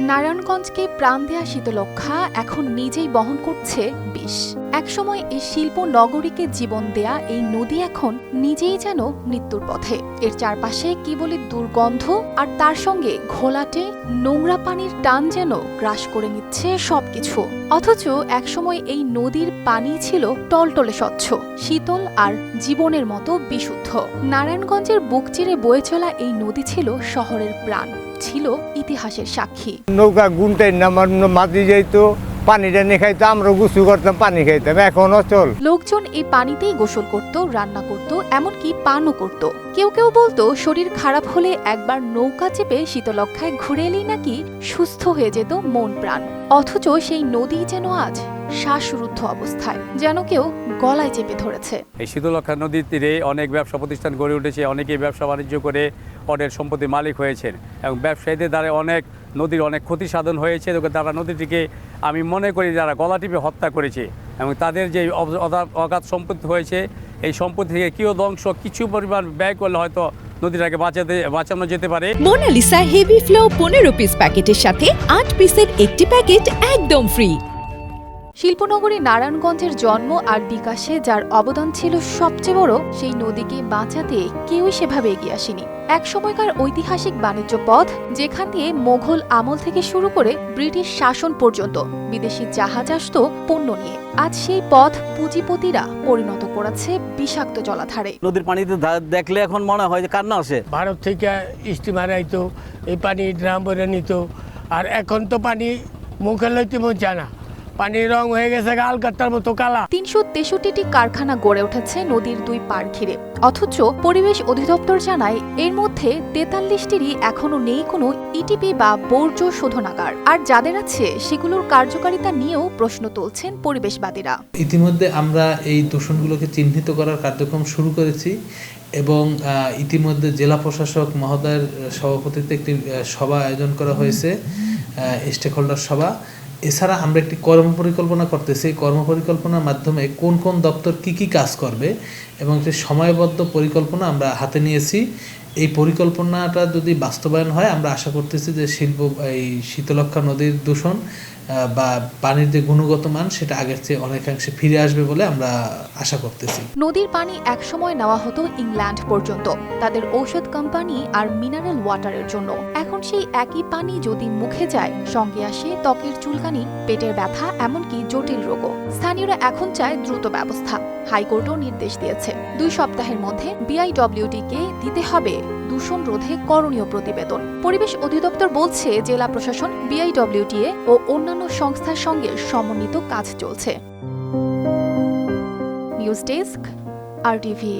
নারায়ণগঞ্জকে প্রাণ দেয়া শীতলক্ষা এখন নিজেই বহন করছে বিষ। একসময় এই শিল্প নগরীকে জীবন দেয়া এই নদী এখন নিজেই যেন মৃত্যুর পথে। এর চারপাশে কেবলই দুর্গন্ধ আর তার সঙ্গে ঘোলাটে, নোংরা পানির টান যেন গ্রাস করে নিচ্ছে সবকিছু। অথচ একসময় এই নদীর পানি ছিল টলটলে স্বচ্ছ, শীতল আর জীবনের মতো বিশুদ্ধ। নারায়ণগঞ্জের বুক চিরে বয়ে চলা এই নদী ছিল শহরের প্রাণ, ছিল ইতিহাসের সাক্ষী। নৌকা গুনটাই নামার মাটি যাইতো পানি টানি খাইতো আমরা গুছু করতাম পানি খাইতাম এখন অচল লোকজন এই পানিতেই গোসল করত রান্না করত এমনকি পানও করত। কেউ কেউ বলতো শরীর খারাপ হলে একবার নৌকা চেপে শীতলক্ষায় ঘুরে এলেই নাকি সুস্থ হয়ে যেত মন প্রাণ। অথচ সেই নদী যেন আজ শ্বাসরুদ্ধ অবস্থায় যেন কেউ গলায় চেপে ধরেছে। এই শীতলক্ষা নদীর তীরে অনেক ব্যবসা প্রতিষ্ঠান গড়ে উঠেছে অনেকেই ব্যবসা বাণিজ্য করে অনেক সম্পত্তির মালিক হয়েছেন এবং ব্যবসায়ীদের দ্বারা অনেক নদীর অনেক ক্ষতি সাধন হয়েছে তারা নদীটিকে আমি মনে করি যারা গলা টিপে হত্যা করেছে এবং তাদের যে অগাধ সম্পত্তি হয়েছে, এই সম্পত্তি থেকে কেউ ধ্বংস, কিছু পরিমাণ ব্যয় করলে হয়তো নদীটাকে বাঁচাতে, বাঁচানো যেতে পারে। মোনালিসা হেভি ফ্লো পনেরো পিস প্যাকেটের সাথে আট পিসের একটি প্যাকেট একদম ফ্রি শিল্পনগরী নারায়ণগঞ্জের জন্ম আর বিকাশে যার অবদান ছিল সবচেয়ে বড় সেই নদীকে বাঁচাতে কেউই সেভাবে এগিয়ে আসেনি। এক সময়কার ঐতিহাসিক বাণিজ্য পথ যেখান দিয়ে মোঘল আমল থেকে শুরু করে ব্রিটিশ শাসন পর্যন্ত বিদেশি জাহাজ আসত পণ্য নিয়ে। আজ সেই পথ পুঁজিপতিরা পরিণত করেছে বিষাক্ত জলাধারে। নদীর পানিতে দেখলে এখন মনে হয় যে কান্না আসে। ভারত থেকে স্টিমার আইতো এই পানি ড্রাম ভরে নিত আর এখন তো পানি মুখে লইতে মন চায় না। পানির রং হয়ে গেছে আলকাত্তার মতো কালা। তিনশো তেষট্টিটি কারখানা গড়ে উঠেছে নদীর দুই পাড় ঘিরে। অথচ পরিবেশ অধিদপ্তর জানায় এর মধ্যে তেতাল্লিশটিরই এখনও নেই কোনো ইটিপি বা বর্জ্য শোধনাগার। আর যাদের আছে সেগুলোর কার্যকারিতা নিয়েও প্রশ্ন তুলছেন পরিবেশবাদীরা। ইতিমধ্যে আমরা এই দূষণগুলোকে চিহ্নিত করার কার্যক্রম শুরু করেছি এবং ইতিমধ্যে জেলা প্রশাসক মহোদয়ের সভাপতিত্বে একটি সভা আয়োজন করা হয়েছে স্টেক হোল্ডার সভা। এছাড়া আমরা একটি কর্ম পরিকল্পনা করতেছি এই কর্ম পরিকল্পনার মাধ্যমে কোন কোন দপ্তর কি কি কাজ করবে এবং একটি সময়বদ্ধ পরিকল্পনা আমরা হাতে নিয়েছি। এই পরিকল্পনাটা যদি বাস্তবায়ন হয়, আমরা আশা করতেছি যে শিল্প, এই শীতলক্ষা নদীর দূষণ বা পানির যে গুণগত মান, সেটা আগের চেয়ে অনেকাংশে ফিরে আসবে বলে আমরা আশা করতেছি। নদীর পানি একসময় নেওয়া হতো ইংল্যান্ড পর্যন্ত। তাদের ঔষধ কোম্পানি আর মিনারেল ওয়াটারের জন্য। এখন সেই একই পানি যদি মুখে যায়, সঙ্গে আসে ত্বকের চুলকানি, পেটের ব্যথা, এমনকি জটিল রোগও। স্থানীয়রা এখন চায় দ্রুত ব্যবস্থা। হাইকোর্টও নির্দেশ দিয়েছে। দুই সপ্তাহের মধ্যে বিআইডব্লিউডিকে দিতে হবে। দূষণ রোধে করণীয় প্রতিবেদন। পরিবেশ অধিদপ্তর বলছে, জেলা প্রশাসন বিআইডব্লিউটিএ ও অন্যান্য সংস্থার সঙ্গে সমন্বিত কাজ চলছে। নিউজ ডেস্ক, আর টিভি